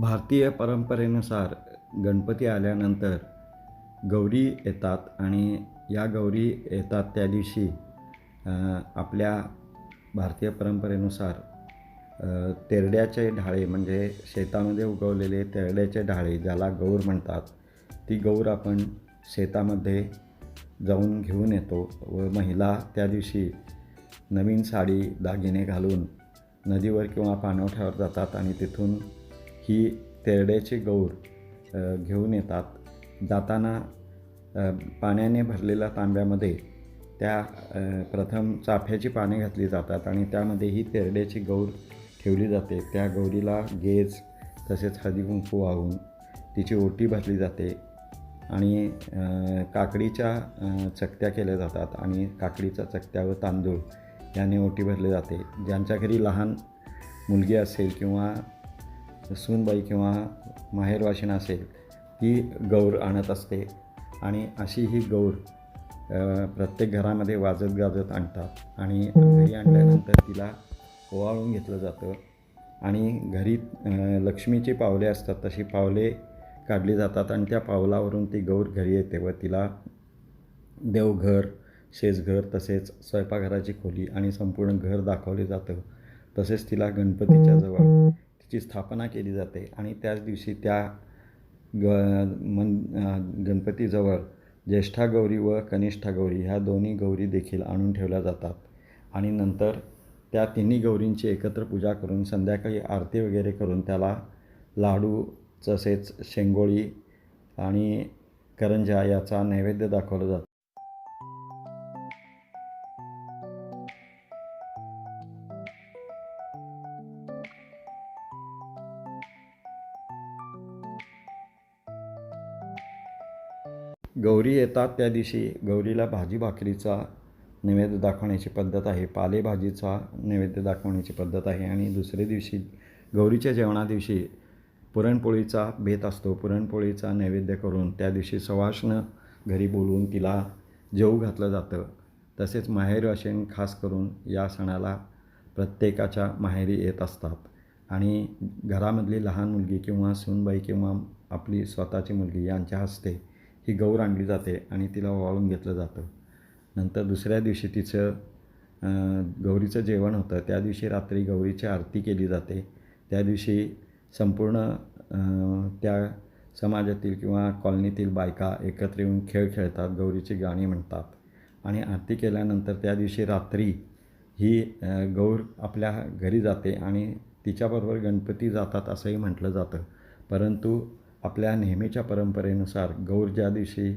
भारतीय परंपरेनुसार गणपती आल्यानंतर गौरी येतात आणि या गौरी येतात त्या दिवशी आपल्या भारतीय परंपरेनुसार तेरड्याचे ढाळे म्हणजे शेतामध्ये उगवलेले तेरड्याचे ढाळे ज्याला गौर म्हणतात ती गौर आपण शेतामध्ये जाऊन घेऊन येतो व महिला त्या दिवशी नवीन साडी दागिने घालून नदीवर किंवा पाणवठ्यावर जातात आणि तिथून ही तेरड्याचे गौर घेऊन येतात. जाताना पाण्याने भरलेल्या तांब्यामध्ये त्या प्रथम चाफ्याची पाने घातली जातात आणि त्यामध्ये ही तेरड्याची गौर ठेवली जाते. त्या गौरीला गेज तसेच हळदीकुंकू वाहून तिची ओटी भरली जाते आणि काकडीच्या चकत्या केल्या जातात आणि काकडीच्या चकत्या व तांदूळ याने ओटी भरली जाते. ज्यांच्या घरी लहान मुलगी असेल किंवा सूनबाई किंवा माहेरवाशीण असेल ती गौर आणत असते. आणि अशी ही गौर प्रत्येक घरामध्ये वाजत गाजत आणतात. आणि घरी आणल्यानंतर तिला ओवाळून घेतलं जातं. आणि घरी लक्ष्मीची पावले असतात तशी पावले काढली जातात आणि त्या पावलावरून ती गौर घरी येते व तिला देवघर शेजघर तसेच स्वयंपाकघराची खोली आणि संपूर्ण घर दाखवले जातं. तसेच तिला गणपतीच्या जवळ ची स्थापना केली जाते आणि त्याच दिवशी त्या ग मन गणपतीजवळ ज्येष्ठा गौरी व कनिष्ठा गौरी ह्या दोन्ही गौरी देखील आणून ठेवल्या जातात. आणि नंतर त्या तिन्ही गौरींची एकत्र पूजा करून संध्याकाळी आरती वगैरे करून त्याला लाडू तसेच शेंगोळी आणि करंजा याचा नैवेद्य दाखवला जातो. गौरी येतात त्या दिवशी. गौरीला भाजी भाकरीचा नैवेद्य दाखवण्याची पद्धत आहे. पालेभाजीचा नैवेद्य दाखवण्याची पद्धत आहे. आणि दुसऱ्या दिवशी गौरीच्या जेवणा दिवशी पुरणपोळीचा बेत असतो. पुरणपोळीचा नैवेद्य करून त्या दिवशी सवाष्ण घरी बोलवून तिला जेवू घातलं जातं. तसेच माहेर असेन खास करून या सणाला प्रत्येकाच्या माहेरी येत असतात. आणि घरामधली लहान मुलगी किंवा सूनबाई किंवा आपली स्वतःची मुलगी यांच्या हस्ते ही गौर आणली जाते आणि तिला वाळून घेतलं जातं. नंतर दुसऱ्या दिवशी तिचं गौरीचं जेवण होतं. त्या दिवशी रात्री गौरीची आरती केली जाते. त्या दिवशी संपूर्ण त्या समाजातील किंवा कॉलनीतील बायका एकत्र येऊन खेळ खेळतात गौरीची गाणी म्हणतात. आणि आरती केल्यानंतर त्या दिवशी रात्री ही गौर आपल्या घरी जाते आणि तिच्याबरोबर गणपती जातात असंही म्हटलं जातं. परंतु आपल्या नेहमीच्या परंपरेनुसार गौर ज्या दिवशी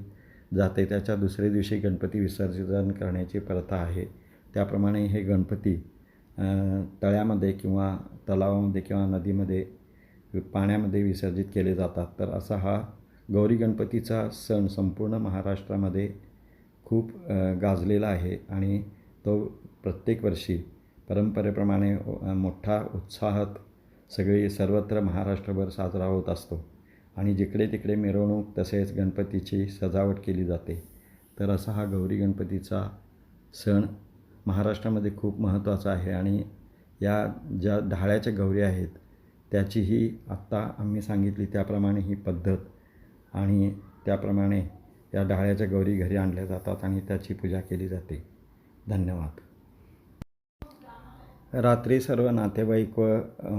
जाते त्याच्या दुसऱ्या दिवशी गणपती विसर्जन करण्याची प्रथा आहे. त्याप्रमाणे हे गणपती तळ्यामध्ये किंवा तलावामध्ये किंवा नदीमध्ये पाण्यामध्ये विसर्जित केले जातात. तर असा हा गौरी गणपतीचा सण संपूर्ण महाराष्ट्रामध्ये खूप गाजलेला आहे आणि तो प्रत्येक वर्षी परंपरेप्रमाणे मोठा उत्साहात सगळी सर्वत्र महाराष्ट्रभर साजरा होत असतो. आणि जिकडे तिकडे मिरवणूक तसेच गणपतीची सजावट केली जाते तर असा हा गौरी गणपतीचा सण महाराष्ट्रामध्ये खूप महत्त्वाचा आहे. आणि या ज्या ढाळ्याच्या गौरी आहेत त्याचीही आत्ता आम्ही सांगितली त्याप्रमाणे ही पद्धत आणि त्याप्रमाणे या ढाळ्याच्या गौरी घरी आणल्या जातात आणि त्याची पूजा केली जाते. धन्यवाद. रात्री सर्व नातेवाईक व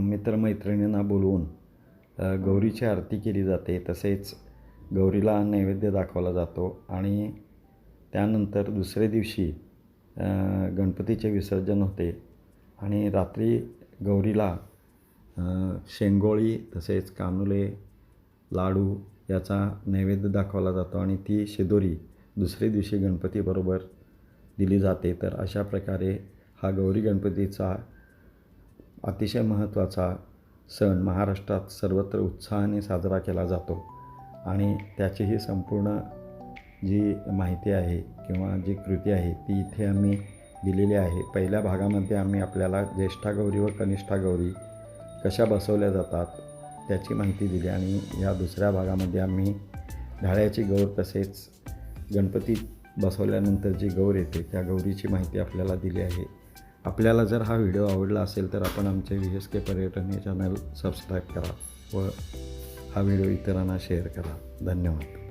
मित्रमैत्रिणींना बोलवून गौरीची आरती केली जाते तसेच गौरीला नैवेद्य दाखवला जातो आणि त्यानंतर दुसऱ्या दिवशी गणपतीचे विसर्जन होते आणि रात्री गौरीला शेंगोळी तसेच कानुले लाडू याचा नैवेद्य दाखवला जातो आणि ती शिदोरी दुसऱ्या दिवशी गणपतीबरोबर दिली जाते. तर अशा प्रकारे हा गौरी गणपतीचा अतिशय महत्त्वाचा सण महाराष्ट्रात सर्वत्र उत्साहाने साजरा केला जातो आणि त्याची ही संपूर्ण जी माहिती आहे किंवा जी कृती आहे ती इथे आम्ही दिलेली आहे. पहिल्या भागामध्ये आम्ही आपल्याला ज्येष्ठा गौरी व कनिष्ठा गौरी कशा बसवल्या जातात त्याची माहिती दिली आणि या दुसऱ्या भागामध्ये आम्ही ढाळ्याची गौर तसेच गणपती बसवल्यानंतर जी गौर येते त्या गौरीची माहिती आपल्याला दिली आहे. आपल्याला जर हा व्हिडिओ आवडला असेल तर आपण आमचे व्ही एस के पर्यटन हे चॅनल सबस्क्राईब करा व हा व्हिडिओ इतरांना शेअर करा. धन्यवाद.